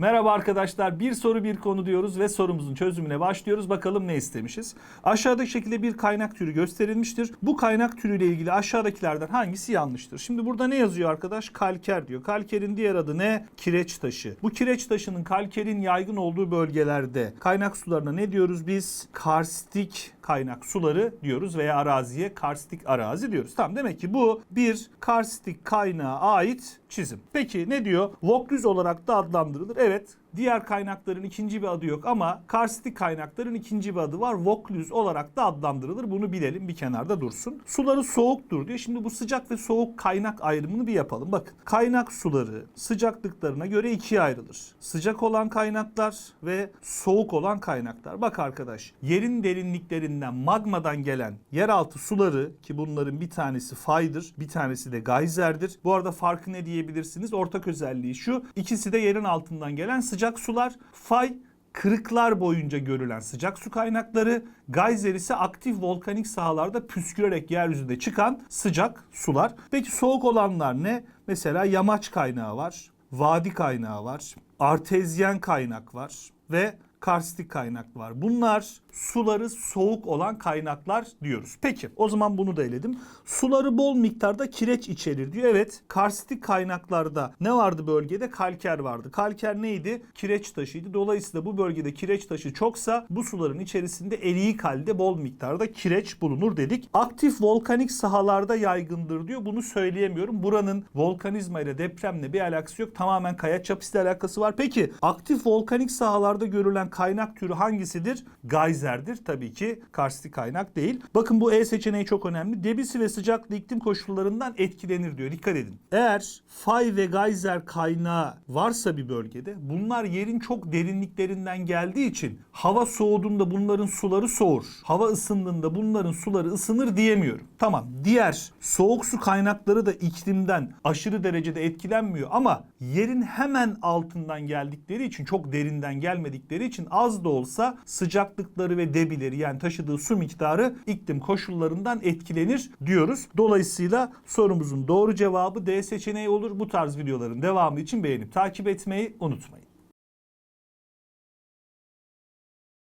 Merhaba arkadaşlar. Bir soru bir konu diyoruz ve sorumuzun çözümüne başlıyoruz. Bakalım ne istemişiz? Aşağıdaki şekilde bir kaynak türü gösterilmiştir. Bu kaynak türüyle ilgili aşağıdakilerden hangisi yanlıştır? Şimdi burada ne yazıyor arkadaş? Kalker diyor. Kalkerin diğer adı ne? Kireç taşı. Bu kireç taşının kalkerin yaygın olduğu bölgelerde kaynak sularına ne diyoruz biz? Karstik kaynak suları diyoruz veya araziye karstik arazi diyoruz. Tamam demek ki bu bir karstik kaynağa ait çizim. Peki ne diyor? Vokluz olarak da adlandırılır. Evet Diğer kaynakların ikinci bir adı yok ama karstik kaynakların ikinci bir adı var. Voklüz olarak da adlandırılır. Bunu bilelim bir kenarda dursun. Suları soğuktur diyor. Şimdi bu sıcak ve soğuk kaynak ayrımını bir yapalım. Bakın kaynak suları sıcaklıklarına göre ikiye ayrılır. Sıcak olan kaynaklar ve soğuk olan kaynaklar. Bak arkadaş yerin derinliklerinden magmadan gelen yeraltı suları ki bunların bir tanesi faydır bir tanesi de gayzerdir. Bu arada farkı ne diyebilirsiniz? Ortak özelliği şu. İkisi de yerin altından gelen sıcak sular. Fay kırıklar boyunca görülen sıcak su kaynakları, gayzer ise aktif volkanik sahalarda püskürerek yeryüzünde çıkan sıcak sular. Peki soğuk olanlar ne? Mesela yamaç kaynağı var, vadi kaynağı var, artezyen kaynak var ve karstik kaynak var. Bunlar suları soğuk olan kaynaklar diyoruz. Peki o zaman bunu da eledim. Suları bol miktarda kireç içerir diyor. Evet karstik kaynaklarda ne vardı bölgede? Kalker vardı. Kalker neydi? Kireç taşıydı. Dolayısıyla bu bölgede kireç taşı çoksa bu suların içerisinde eriyik halde bol miktarda kireç bulunur dedik. Aktif volkanik sahalarda yaygındır diyor. Bunu söyleyemiyorum. Buranın volkanizma ile depremle bir alakası yok. Tamamen kaya çapısıyla alakası var. Peki aktif volkanik sahalarda görülen kaynak türü hangisidir? Gayzerdir. Tabii ki karstik kaynak değil. Bakın bu E seçeneği çok önemli. Debisi ve sıcaklığı iklim koşullarından etkilenir diyor. Dikkat edin. Eğer fay ve gayzer kaynağı varsa bir bölgede bunlar yerin çok derinliklerinden geldiği için hava soğuduğunda bunların suları soğur. Hava ısındığında bunların suları ısınır diyemiyorum. Tamam. Diğer soğuk su kaynakları da iklimden aşırı derecede etkilenmiyor ama yerin hemen altından geldikleri için çok derinden gelmedikleri için az da olsa sıcaklıkları ve debileri yani taşıdığı su miktarı iklim koşullarından etkilenir diyoruz. Dolayısıyla sorumuzun doğru cevabı D seçeneği olur. Bu tarz videoların devamı için beğenip takip etmeyi unutmayın.